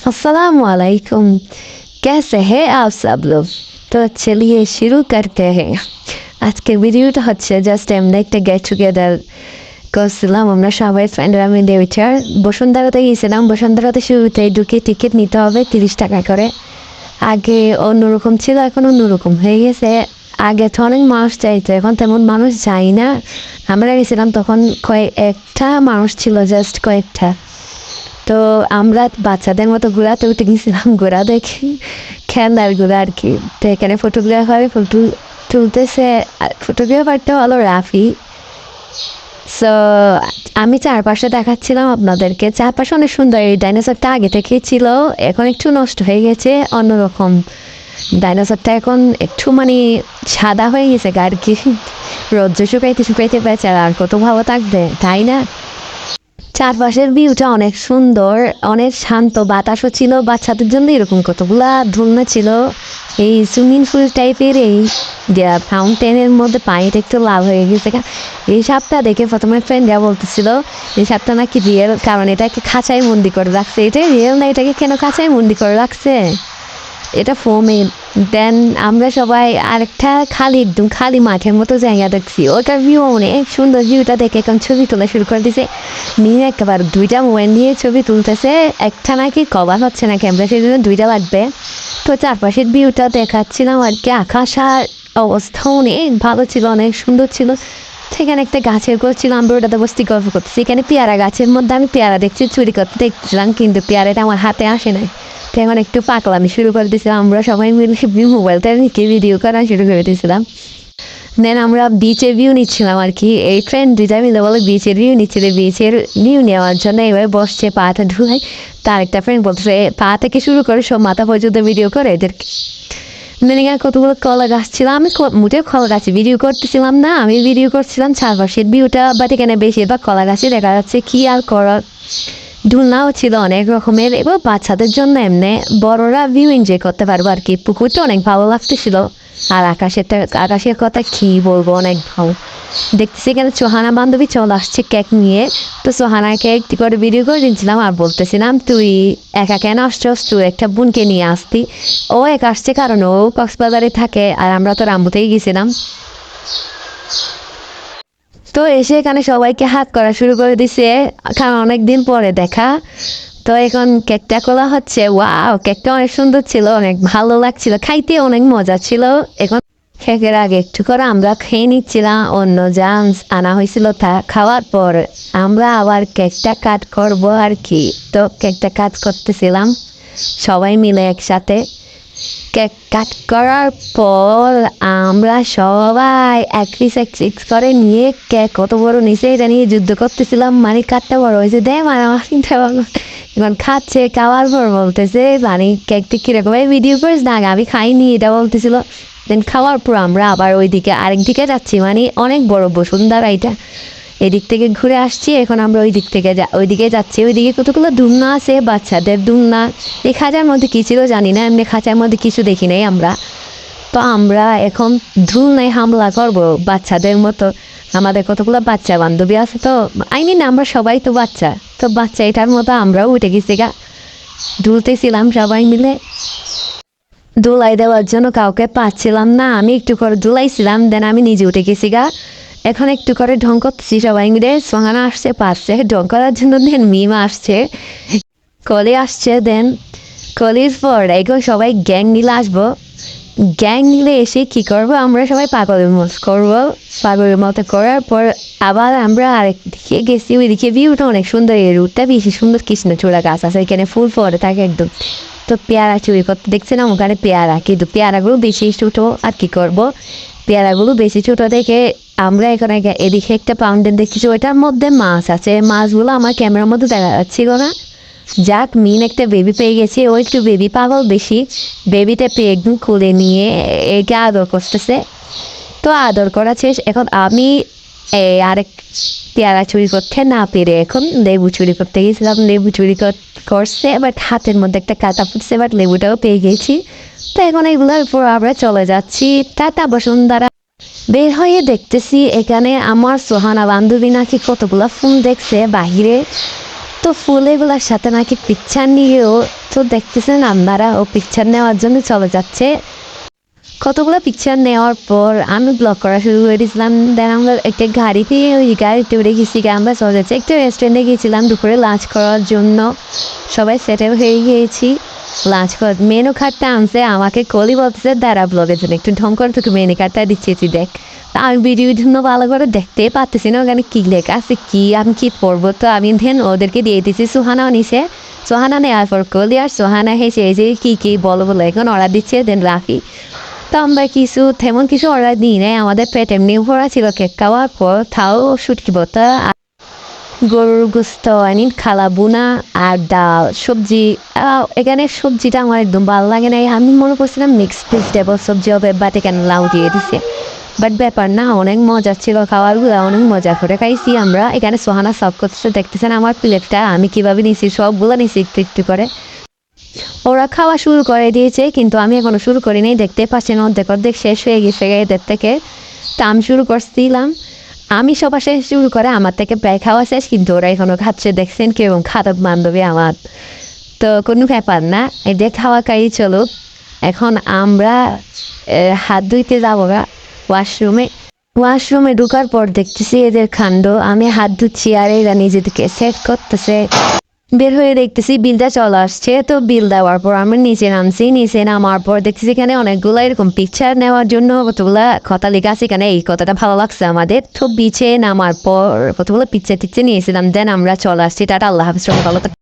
अस्सलाम वालेकुम कैसे हैं आप सब लोग तो चलिए शुरू करते हैं আজকের ভিডিওটা হচ্ছে জাস্ট এমনি একটা গেট টুগেদার করছিলাম আমরা সবাই ফ্রেন্ডরা মিলে উঠার বসুন্ধরাতে গিয়েছিলাম বসুন্ধরাতে শুরুতে ঢুকে টিকিট নিতে হবে তিরিশ টাকা করে আগে অন্যরকম ছিল এখন অন্যরকম হয়ে গেছে আগে তো অনেক মানুষ চাইতো এখন তেমন মানুষ যায় না আমরা গেছিলাম তখন কয়েক একটা মানুষ ছিল জাস্ট কয়েকটা তো আমরা বাচ্চাদের মতো ঘোরাতে উঠে গেছিলাম, ঘোরা দেখি। খেলার ঘোরা আর কি। তো এখানে ফটোগ্রাফার ফটো তুলতেছে। ফটোগ্রাফারটা হলো রাফি। সো আমি চারপাশে দেখাচ্ছিলাম আপনাদেরকে। চারপাশে অনেক সুন্দর। এই ডাইনোসরটা আগে থেকেই ছিল। এখন একটু নষ্ট হয়ে গেছে। অন্যরকম। ডাইনোসরটা এখন একটু মানে সাদা হয়ে গেছে আর কি। রোদ্র শুকাইতে শুকাইতে বেচারা আর কত ভালো থাকবে, তাই না? চারপাশের ভিউটা অনেক সুন্দর, অনেক শান্ত, বাতাসও ছিল, বাচ্চাদের জন্য এরকম কতগুলা ধুলনা ছিল। এই সুইমিং পুল টাইপের এই ফাউন্টেনের মধ্যে পানিটা একটু লাল হয়ে গেছে। এই সাপটা দেখে প্রথমে ফ্রেন্ডরা বলতেছিল, এই সাপটা নাকি রিয়েল কারণ এটাকে খাঁচায় বন্দি করে রাখছে। এটা রিয়েল না, এটাকে কেন খাঁচায় বন্দি করে রাখছে? এটা ফোমের দেন আমরা সবাই আরেকটা খালি, একদম খালি মাঠের মতো জায়গা দেখছি। ওটার ভিউ অনেক সুন্দর ভিউটা দেখে এখন ছবি তোলা শুরু করে দিছে। নিয়ে একবার দুইটা মোবাইল নিয়ে ছবি তুলতেছে। একটা নাকি কভার হচ্ছে না ক্যামেরা সেই জন্য দুইটা বাড়বে তো চারপাশের ভিউটা দেখাচ্ছিলাম আর কি। আকাশ আর অবস্থা অনেক ভালো ছিল, অনেক সুন্দর ছিল। সেখানে একটা গাছের গোল ছিল আমরা ওটাতে বসতি গল্প করতেছি। এখানে পেয়ারা গাছের মধ্যে আমি পেয়ারা দেখছি, চুরি করতে দেখছিলাম কিন্তু পেয়ারাটা আমার হাতে আসে নাই। তো এখন একটু পাকলামি শুরু করে দিয়েছিলাম, আমরা সবাই মিলে মোবাইলটা নিয়ে ভিডিও করা শুরু করে দিয়েছিলাম। দেন আমরা বিচের ভিউ নিচ্ছিলাম আর কি। এই ফ্রেন্ড দুইটা মিলে বলে বিচের ভিউ নিচ্ছিল বিচের ভিউ নেওয়ার জন্য এবার বসছে, পাটা ঢুকাই তার একটা ফ্রেন্ড বলতেছে পা থেকে শুরু করে সব মাথা পর্যন্ত ভিডিও করে এদেরকে। মেনিকা কতগুলো কলা গাছ ছিল? আমি মোটেও কলা গাছে ভিডিও করতেছিলাম না। আমি ভিডিও করছিলাম চারপাশের ভিউটা বাট এখানে বেশিরভাগ কলা গাছে দেখা যাচ্ছে কি আর করার দুলনাও ছিল অনেক রকমের এবং বাচ্চাদের জন্য এমনি বড়রা ভিউ এনজয় করতে পারব আর কি। পুকুরটা অনেক ভালো লাগতেছিল। আর আকাশের আকাশের কথা কি বলব, অনেক ভালো। দেখতেছি এখানে সোহানা বান্ধবী চলে আসছে কেক নিয়ে। তো সোহানাকে একটি করে ভিডিও করে দিচ্ছিলাম আর বলতেছিলাম, তুই একা কেন আসছস? তুই একটা বোনকে নিয়ে আসতি। ও এক আসছে কারণ ও কক্সবাজারে থাকে আর আমরা তো রাম্বুতেই গেছিলাম। তো এসে এখানে সবাইকে হাত করা শুরু করে দিছে। কারণ অনেক দিন পরে দেখা। তো এখন কেকটা খোলা হচ্ছে। ওয়াও, কেকটা অনেক সুন্দর ছিল, অনেক ভালো লাগছিল। খাইতে অনেক মজা ছিল। এখন কেকের আগে একটু করে আমরা খেয়ে নিচ্ছিলাম। অন্য জামস আনা হয়েছিল তা খাওয়ার পর আমরা আবার কেকটা কাট করব আর কি। তো কেকটা কাট করতেছিলাম। সবাই মিলে একসাথে। কেক কাট করার পর আমরা সবাই এক পিস করে নিয়ে কেক কত বড় নিচে এটা নিয়ে যুদ্ধ করতেছিলাম। মানে কাটটা বড় হয়েছে। দে আমার চিন্তা এখন খাচ্ছে, খাওয়ার পর বলতেছে মানে কেকটা কীরকম? এই ভিডিও করিস না আমি খাইনি। এটা বলতেছিল। দেন খাওয়ার পর আমরা আবার ওইদিকে আরেক দিকে যাচ্ছি। মানে অনেক বড় বসুন্ধরা এটা। এদিক থেকে ঘুরে আসছি, এখন আমরা ওই দিক থেকে যা, ওইদিকে যাচ্ছি। ওইদিকে কতগুলো দুমনা আছে, বাচ্চাদের দুমনা এই খাঁচার মধ্যে কী ছিল জানি না, এমনি খাঁচার মধ্যে কিছু দেখি নাই আমরা। তো আমরা এখন ধুলনায় হামলা করব, বাচ্চাদের মতো। আমাদের কতগুলো বাচ্চা বান্ধবী আছে তো, আই মিন আমরা সবাই তো বাচ্চা। তো বাচ্চা এটার মতো আমরাও উঠে গেছি গা। ধুলতেছিলাম সবাই মিলে। দোলাই দেওয়ার জন্য কাউকে পাচ্ছিলাম না, আমি একটু করে দোলাইছিলাম, দেন আমি নিজে উঠে গেছি গা। এখন একটু করে ঢং করতেছি সবাই মিলে। সোহানা আসছে পাচ্ছে ঢং করার জন্য দেন মিম আসছে। কলি আসছে, দেন কলির পর এখন সবাই গ্যাং মিলে আসব। গ্যাং মিলে এসে কী করব? আমরা সবাই পাগলের মতো করব। পাগলের মতো করার পর আবার আমরা আরেক দিকে গেছি, ওইদিকে ভিউটা অনেক সুন্দর। এই রুটটা বেশি সুন্দর কৃষ্ণচূড়া গাছ আছে, এখানে ফুল পরে থাকে একদম। তো পেয়ারা চুরি করতে দেখছিলাম ওখানে পেয়ারা। কিন্তু পেয়ারাগুলো বেশি ছোটো, আর কি করব? পেয়ারাগুলো বেশি ছোটো দেখে আমরা এখানে এদিকে একটা পাউন্ডেন দেখছি ওইটার মধ্যে মাছ আছে। মাছগুলো আমার ক্যামেরার মধ্যে দেখা যাচ্ছিল না। যাক, মিন একটা বেবি পেয়ে গেছে, ও একটু বেবি পাগল বেশি। বেবিটা পেয়ে একদম খুলে নিয়ে একে আদর করতেছে। তো আদর করা শেষ। এখন আমি আরেক পেয়ারা চুরি করতে না পেরে এখন লেবু চুরি করতে গেছিলাম। লেবু চুরি কর- করছে বাট হাতের মধ্যে একটা কাটা ফুটছে বাট লেবুটাও পেয়ে গেছি। তো এখন এগুলোর উপর আমরা চলে যাচ্ছি। টাটা বসুন্ধরা। বের হয়ে দেখতেছি এখানে আমার সোহানা বান্ধবী নাকি কতগুলো ফুল দেখছে বাহিরে। তো ফুল এগুলোর সাথে নাকি পিকচার নিয়েও তো দেখতেছেন আপনারা, ও পিকচার নেওয়ার জন্য চলে যাচ্ছে। কতগুলো পিকচার নেওয়ার পর আমি ব্লগ করা শুরু করে দিয়েছিলাম। দেন আমরা একটা গাড়িতে ওই গাড়িতে উঠে গেছি আমরা চলে যাচ্ছি। একটা রেস্টুরেন্টে গিয়েছিলাম দুপুরে লাঞ্চ করার জন্য। সবাই সেটেল হয়ে গিয়েছি। লাঞ্চ মেনু কার্ডটা আনছে, আমাকে কলি বলতেছে, দাঁড়া ব্লগের জন্য একটু ঢং করে, তোকে মেনু কার্ডটা দিচ্ছি দেখ। তা আমি ভিডিও জন্য ভালো করে দেখতে পারতেছি না ওখানে কী লেখা আছে, কী আমি কী পড়ব? তো আমি দেন ওদেরকে দিয়ে দিচ্ছি সুহানাও নিছে। সোহানা নেওয়ার পর কলি আর সোহানা হেসে এই যে কী কী বলো বলে, এখন অর্ডার দিচ্ছে দেন রাখি। তো আমরা কিছু, তেমন কিছু অর্ডার দিই নাই, আমাদের পেট এমনি ভরা ছিল, কেক খাওয়ার পর, তাও শুটকি আর গরুর গোস্ত আনি খালা বুনা আর ডাল, সবজি এখানে সবজিটা আমার একদম ভালো লাগে নাই। আমি মনে করছিলাম মিক্সড ভেজিটেবল সবজি হবে বাট এখানে লাউ দিয়ে দিছে। বাট ব্যাপার না, অনেক মজা ছিল খাওয়ারগুলো অনেক মজা করে খাইছি আমরা। এখানে সোহানা সব করতেছে, দেখতেছেন আমার প্লেটটা, আমি কীভাবে নিছি, সবগুলো নিছি একটু একটু করে। ওরা খাওয়া শুরু করে দিয়েছে, কিন্তু আমি এখনও শুরু করিনি দেখতে পাচ্ছি না অর্ধেক অর্ধেক শেষ হয়ে গেছে এদের থেকে। তা আমি শুরু করছিলাম। আমি সবার শেষ শুরু করে আমার থেকে প্রায় খাওয়া শেষ, কিন্তু ওরা এখনও খাচ্ছে, দেখছেন কীরকম খারাপ বান্ধবী আমার। তো কোনো ব্যাপার না এদের খাওয়া খাই চলুক। এখন আমরা হাত ধুইতে যাব ওয়াশরুমে। ওয়াশরুমে ঢুকার পর দেখতেছি এদের খান্ড, আমি হাত ধুচ্ছি আর এরা নিজেদেরকে সেট করতেছে। বের হয়ে দেখতেছি, বিলটা চলে আসছে। তো বিল দেওয়ার পর আমরা নিচে নামছি, নিচে নামার পর দেখতেছি এখানে অনেকগুলো এরকম পিকচার নেওয়ার জন্য কতগুলো কথা লেখা আছে এখানে। এই কথাটা ভালো লাগছে আমাদের। তো বিচে নামার পর কতগুলো পিকচার টিকচার নিয়েছিলাম। দেন আমরা চলে আসছি। টাটা, আল্লাহ হাফিজ ভালো।